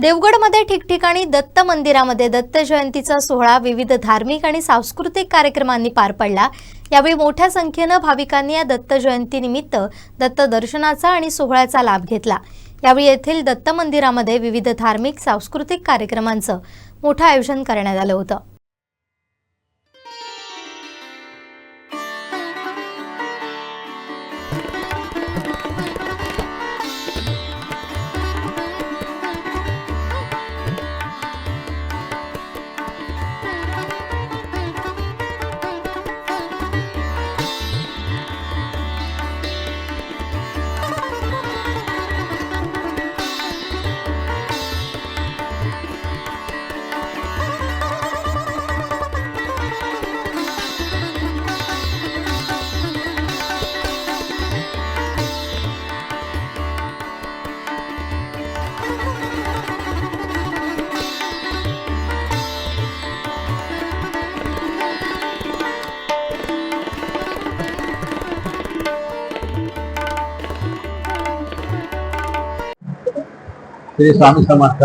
देवगडमध्ये ठिकठिकाणी दत्त मंदिरामध्ये दत्त जयंतीचा सोहळा विविध धार्मिक आणि सांस्कृतिक कार्यक्रमांनी पार पडला. यावेळी मोठ्या संख्येनं भाविकांनी या दत्त जयंतीनिमित्त दत्त दर्शनाचा आणि सोहळ्याचा लाभ घेतला. यावेळी येथील दत्त मंदिरामध्ये विविध धार्मिक सांस्कृतिक कार्यक्रमांचं मोठं आयोजन करण्यात आलं होतं. श्री स्वामी समर्थ.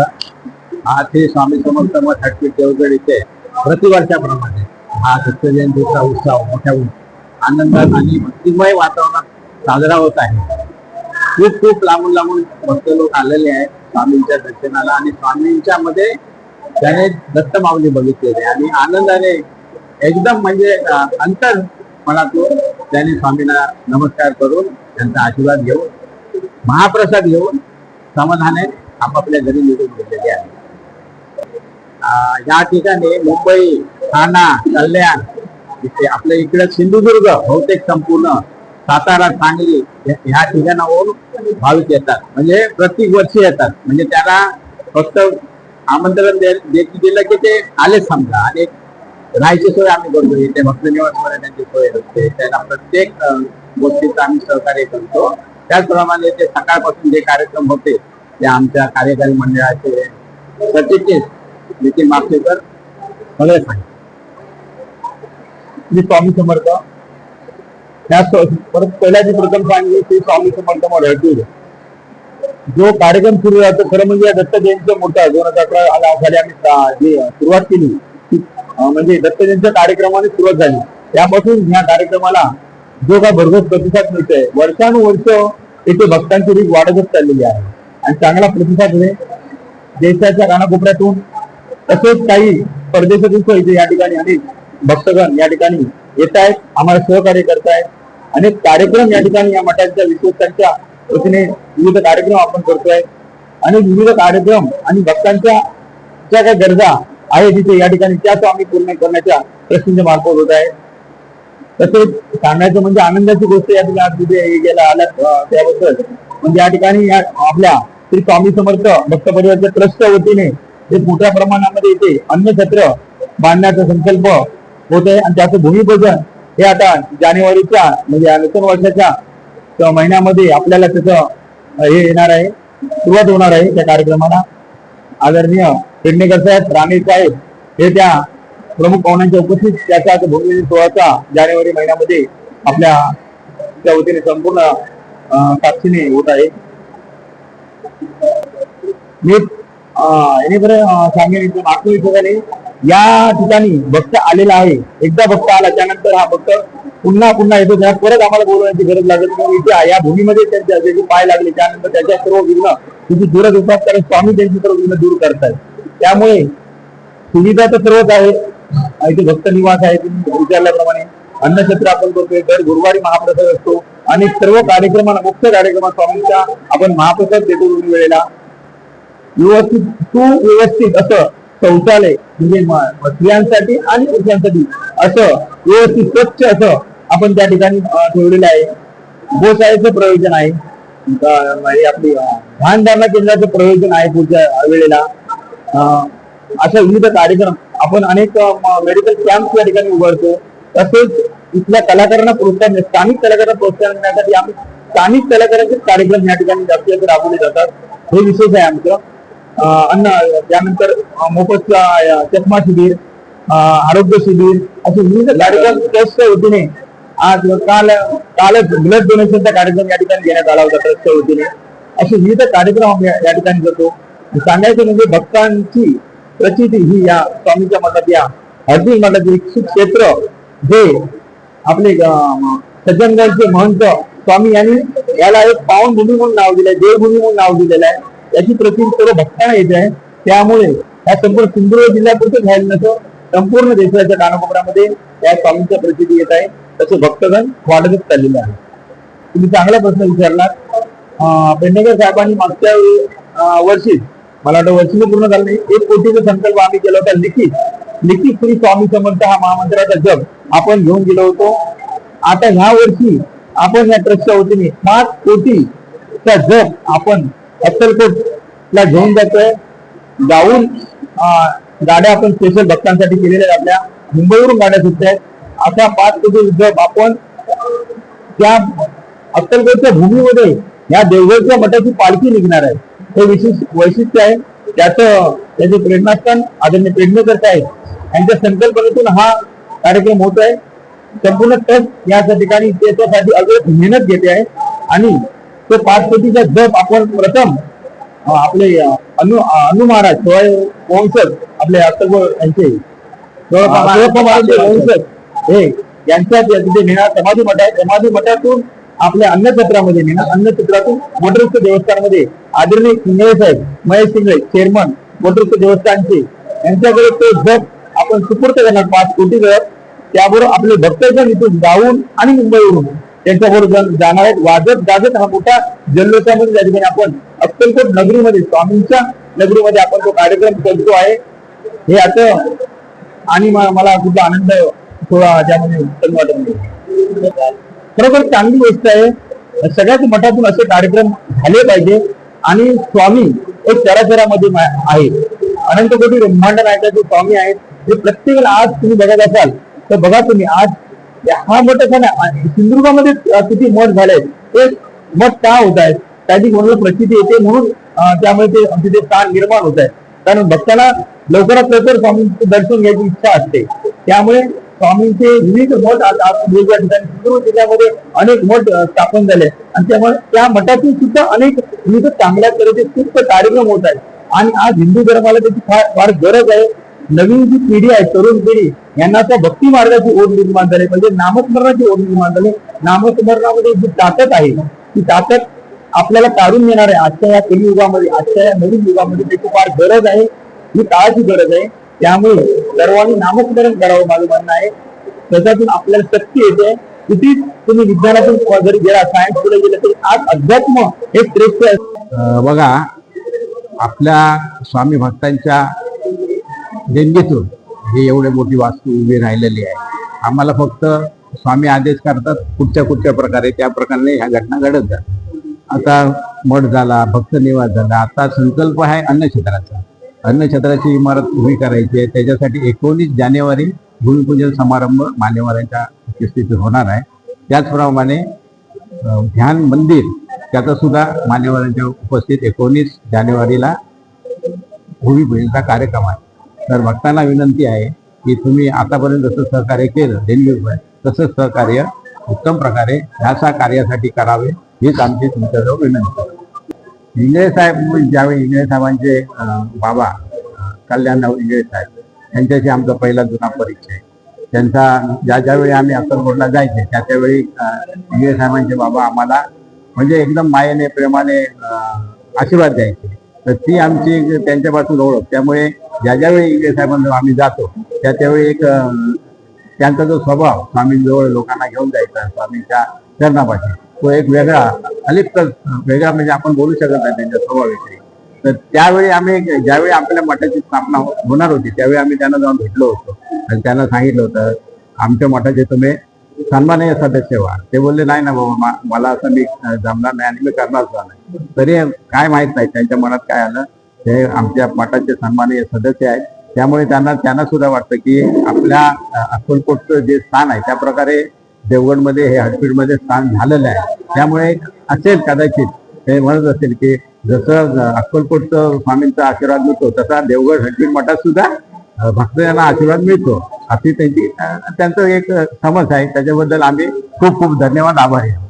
हा श्री स्वामी समर्थ मठ हटपीठ देवगड इथे प्रतिवर्षाप्रमाणे हा दत्त जयंतीचा उत्सव मोठ्या आनंदात आणि भक्तिमय वातावरणात साजरा होत आहे. खूप खूप लांबून लांबून भक्त लोक आलेले आहेत स्वामींच्या दर्शनाला आणि स्वामींच्या मध्ये त्याने दत्त माऊली बघितलेले आणि आनंदाने एकदम म्हणजे अंतर मनातून त्याने स्वामींना नमस्कार करून त्यांचा आशीर्वाद घेऊन महाप्रसाद घेऊन समाधाने आपापल्या घरी निघून गेलेले आहे या ठिकाणी मुंबई ठाणा कल्याण इथे आपल्या इकडे सिंधुदुर्ग बहुतेक संपूर्ण सातारा सांगली ह्या ठिकाणावरून भाविक येतात. म्हणजे प्रत्येक वर्षी येतात. म्हणजे त्याला फक्त आमंत्रण दे- दिलं की ते आले समजा. आणि राहायची सोय आम्ही करतो. इथे भक्त निवासमध्ये त्यांची सोय असते. त्यांना प्रत्येक गोष्टीचं आम्ही सहकार्य करतो. त्याचप्रमाणे ते सकाळपासून जे कार्यक्रम होते ते आमच्या कार्यकारी मंडळाचे सरचिटणीस नितीन मापसेकर सगळे सांगितले श्री स्वामी समर्थ. ह्या परत पहिल्या जी प्रथम सांगितली श्री स्वामी समर्थ मराठी जो कार्यक्रम सुरू राहतो खरं म्हणजे या दत्त जयंतीचा मोठा दोन हजार अकरा आला साली आम्ही जी सुरुवात केली. म्हणजे दत्त जयंतीच्या कार्यक्रमाने सुरुवात झाली. त्यापासून ह्या कार्यक्रमाला जो काय भरघोस प्रतिसाद मिळतोय वर्षानुवर्ष येथे भक्तांची रीत वाढतच चाललेली आहे. आणि चांगला प्रतिसाद आहे. देशाच्या कानाकोपऱ्यातून तसेच काही परदेशातून इथे या ठिकाणी अनेक भक्तगण या ठिकाणी येत आहेत. आम्हाला सहकार्य करतायत अनेक कार्यक्रम या ठिकाणी या मठांच्या विश्वस्तांच्या वतीने विविध कार्यक्रम आपण करतोय. आणि विविध कार्यक्रम आणि भक्तांच्या ज्या काही गरजा आहेत तिथे या ठिकाणी त्या तो आम्ही पूर्ण करण्याच्या प्रश्नांच्या मार्फत होत आहे. तसेच सांगायचं म्हणजे आनंदाची गोष्ट या ठिकाणी तिथे गेला आल्या त्याबद्दल. म्हणजे या ठिकाणी या आपल्या श्री स्वामी समर्थ. भक्त परिवारच्या ट्रस्टच्या वतीने हे मोठ्या प्रमाणामध्ये इथे अन्नछत्र बांधण्याचा संकल्प होत आहे. आणि त्याचं भूमिपूजन हे आता जानेवारीच्या म्हणजे या नूतन वर्षाच्या महिन्यामध्ये आपल्याला त्याचं हे येणार आहे. सुरुवात होणार आहे त्या कार्यक्रमाला. आदरणीय पेडणेकर साहेब राणे साहेब हे त्या प्रमुख पाहुण्यांच्या उपस्थित त्याचा भूमिपूजन सोहळाचा जानेवारी महिन्यामध्ये आपल्या त्या वतीने संपूर्ण साक्षीने होत आहे. मी बरं सांगेन इथं नागपूर ठिकाणी या ठिकाणी भक्त आलेला आहे. एकदा भक्त आला त्यानंतर हा भक्त पुन्हा पुन्हा येतो त्याला परत आम्हाला बोलवण्याची गरज लागत नाही. इथे या भूमीमध्ये त्यांच्या त्याचे पाय लागले त्यानंतर त्याच्या सर्व विघ्न तिथे दूरच होतात कारण स्वामी त्यांची सर्व विघ्न दूर करतायत. त्यामुळे सुविधा तर सर्वच आहे. इथे भक्त निवास आहे तुम्ही विचारल्याप्रमाणे अन्नछत्र आपण करतोय दर गुरुवारी महाप्रसाद असतो. आणि सर्व कार्यक्रमांना मुख्य कार्यक्रमात स्वामींच्या आपण महाप्रसाद देतो दोन वेळेला. व्यवस्थित सुव्यवस्थित असं शौचालय म्हणजे स्त्रियांसाठी आणि पुरुषांसाठी असं व्यवस्थित स्वच्छ असं आपण त्या ठिकाणी ठेवलेलं आहे. गोशाळेचं प्रयोजन आहे. म्हणजे आपली अं, ध्यानधारणा केंद्राचं प्रयोजन आहे पुढच्या वेळेला. अं, अशा विविध कार्यक्रम आपण अनेक मेडिकल कॅम्प या ठिकाणी उभारतो. तसेच इथल्या कलाकारांना प्रोत्साहन स्थानिक कलाकारांना प्रोत्साहन देण्यासाठी आम्ही स्थानिक कलाकारांचे कार्यक्रम या ठिकाणी जास्तीत जास्त राबवले जातात. हे विशेष आहे आमचं. अन्न त्यानंतर मोफत चष्मा शिबिर आरोग्य शिबिर असे विविध कार्यक्रम ट्रस्टच्या वतीने आज काल कालच ब्लड डोनेशनचा कार्यक्रम या ठिकाणी घेण्यात आला होता ट्रस्टच्या वतीने. असे विविध कार्यक्रम आम्ही या या ठिकाणी करतो. सांगायचं म्हणजे भक्तांची प्रचिती ही या स्वामीच्या मठात या हळदी मठात एक क्षेत्र जे आपले सज्जनगडचे महंत स्वामी यांनी याला एक पावनभूमी म्हणून नाव दिलंय देवभूमी म्हणून नाव दिलेलं आहे. याची प्रचिती सर्व भक्तांना येत आहे. त्यामुळे या संपूर्ण सिंधुदुर्ग जिल्ह्यापुरतं घ्यायला नसं संपूर्ण देशाच्या कानाकोपऱ्यामध्ये या स्वामींच्या प्रसिद्धी येत आहे. तसं भक्तगण वाढतच चाललेलं आहे तुम्ही चांगला प्रश्न विचारला अं, पेडणेकर साहेबांनी मागच्या वर्षी मला वाटतं वर्षी पूर्ण झालं नाही एक कोटीचा संकल्प आम्ही केला होता लिखित. नितीश श्री स्वामी समर्थ हा महामंत्राचा जग आपण घेऊन गेलो होतो. आता ह्या वर्षी आपण या ट्रस्टच्या वतीने कोटी कोटीचा जग आपण अक्कलकोटला घेऊन जातोय. जाऊन गाड्या आपण स्पेशल भक्तांसाठी केलेल्या आहेत आपल्या. मुंबईवरून गाड्या सुटत आहेत. अशा पाच कोटी जग आपण त्या अक्कलकोटच्या भूमीमध्ये या देवघरच्या मठाची पालखी निघणार आहे. हे विशेष वैशिष्ट्य आहे. त्याचं त्याचे प्रेरणास्थान आदरणीय पेडणेकर साहेब यांच्या संकल्पनेतून हा कार्यक्रम होत आहे. संपूर्ण ट्रस्ट या ठिकाणी त्याच्यासाठी अगदी मेहनत घेते आहे. आणि तो पाच कोटीचा जप आपण प्रथम आपले अनु अनु महाराज शिवाय वंशज आपले यांचे वंशज हे यांच्या तिथे नेणार समाधी मठ आहे समाधी मठातून आपल्या अन्नछत्रामध्ये नेणार अन्नछत्रातून मोटरस्थ देवस्थानमध्ये आदरणीय इंगळे साहेब महेश शिंगळे चेअरमन मोटरस्थ देवस्थानचे. यांच्याकडे तो जप आपण सुपूर्त करणार पाच कोटी जप त्याबरोबर आपले भक्तजन इथून जाऊन आणि मुंबईवरून त्यांच्याबरोबर जाणार आहेत. वाजत गाजत हा मोठा जल्लोषामध्ये त्या ठिकाणी आपण अक्कलकोट नगरीमध्ये स्वामींच्या नगरीमध्ये आपण तो कार्यक्रम करतो आहे. हे आता आणि मला खूप आनंद थोडा त्यामध्ये उत्तम वाटत खरोखर चांगली गोष्ट आहे. सगळ्याच मठातून असे कार्यक्रम झाले पाहिजे. आणि स्वामी एक चराचरामध्ये आहे. अनंत कोटी ब्रह्मांड नायकाचे स्वामी आहेत हे प्रत्येकाला आज तुम्ही बघत असाल तर बघा तुम्ही आज हा मठ असा ना सिंधुदुर्गामध्ये किती मठ झाले ते मठ का होत आहेत? त्याची कोणाला प्रसिद्धी येते म्हणून त्यामुळे ते तिथे स्थान निर्माण होत आहे कारण भक्ताला लवकरात लवकर स्वामींचं दर्शन घ्यायची इच्छा असते. त्यामुळे स्वामींचे विविध मठ आज वेगवेगळ्या ठिकाणी सिंधुदुर्ग जिल्ह्यामध्ये अनेक मठ स्थापन झाले. आणि त्यामुळे त्या मठातून सुद्धा अनेक विविध चांगल्या तऱ्हेचे खूप कार्यक्रम होत आहेत. आणि आज हिंदू धर्माला त्याची फार फार गरज आहे. नवीन जी पिढी आहे तरुण पिढी यांना त्या भक्ती मार्गाची ओढ निर्माण झाली. म्हणजे नामस्मरणाची ओढ निर्माण झाली. नामस्मरणामध्ये जी ताकद आहे ती ताकद आपल्याला काढून येणार आहे. आजच्या या कलियुगामध्ये आजच्या या नवीन युगामध्ये त्याची फार गरज आहे. ही काळाची गरज आहे. त्यामुळे सर्वांनी नामस्मरण करावं माझं म्हणणं आहे. त्याच्यातून आपल्याला शक्ती येते. किती तुम्ही विज्ञानातून जरी गेला सायन्स पुढे गेलं तरी आज अध्यात्म हे श्रेष्ठ बघा आपल्या स्वामी भक्तांच्या देणगीतून हे एवढे मोठी वास्तू उभी राहिलेली आहे. आम्हाला फक्त स्वामी आदेश करतात कुठच्या कुठच्या प्रकारे त्या प्रकारे ह्या घटना घडत जातात. आता मठ झाला भक्त निवास झाला आता संकल्प आहे अन्नक्षेत्राचा अन्नछत्राची इमारत उभी करायची आहे. त्याच्यासाठी एकोणीस जानेवारी भूमिपूजन समारंभ मान्यवरांच्या उपस्थितीत होणार आहे. त्याचप्रमाणे ध्यान मंदिर त्याचा सुद्धा मान्यवरांच्या उपस्थित एकोणीस जानेवारीला भूमिपूजनचा कार्यक्रम आहे. तर भक्तांना विनंती आहे की तुम्ही आतापर्यंत जसं सहकार्य केलं देणगी तसंच सहकार्य उत्तम प्रकारे ह्या कार्यासाठी करावे हीच आमची तुमच्याजवळ विनंती आहे. इंगळे साहेब ज्यावेळी इंगळे साहेबांचे बाबा कल्याणराव इंगळे साहेब त्यांच्याशी आमचा पहिला जुना परिचय. त्यांचा ज्या ज्यावेळी आम्ही अक्कलकोटला जायचे त्या त्यावेळी अं, इंगळे साहेबांचे बाबा आम्हाला म्हणजे एकदम मायेने प्रेमाने आशीर्वाद द्यायचे. तर ती आमची त्यांच्यापासून ओळख. त्यामुळे ज्या ज्यावेळी इंगळे साहेबांजवळ आम्ही जातो त्या त्यावेळी एक त्यांचा जो स्वभाव स्वामींजवळ लोकांना घेऊन जायचा स्वामींच्या चरणापाशी. तो एक वेगळा अलिप्त वेगळा म्हणजे आपण बोलू शकत नाही त्यांच्या स्वभावाविषयी. तर त्यावेळी आम्ही ज्यावेळी आपल्या मठाची स्थापना हो-, होणार होती त्यावेळी आम्ही त्यांना जाऊन भेटलो होतो. आणि त्यांना सांगितलं होतं आमच्या मठाचे तुम्ही सन्माननीय सदस्य व्हा. ते बोलले नाही ना बाबा मला असं मी जमणार नाही आणि मी करणार नाही. तरी काय माहीत नाही त्यांच्या मनात काय आलं? ते आमच्या मठाचे सन्माननीय सदस्य आहेत. त्यामुळे त्यांना त्यांना सुद्धा वाटतं की आपल्या अं, अक्कलकोटचं जे स्थान आहे त्या प्रकारे देवगडमध्ये हे हडपीडमध्ये स्थान झालेलं आहे. त्यामुळे असेल कदाचित ते म्हणत असेल की जसं अक्कलकोटचं स्वामींचा आशीर्वाद मिळतो तसा देवगड हडपीड मठात सुद्धा भक्तांना आशीर्वाद मिळतो. अशी त्यांची त्यांचं एक समज आहे. त्याच्याबद्दल आम्ही खूप खूप धन्यवाद आभारी आहे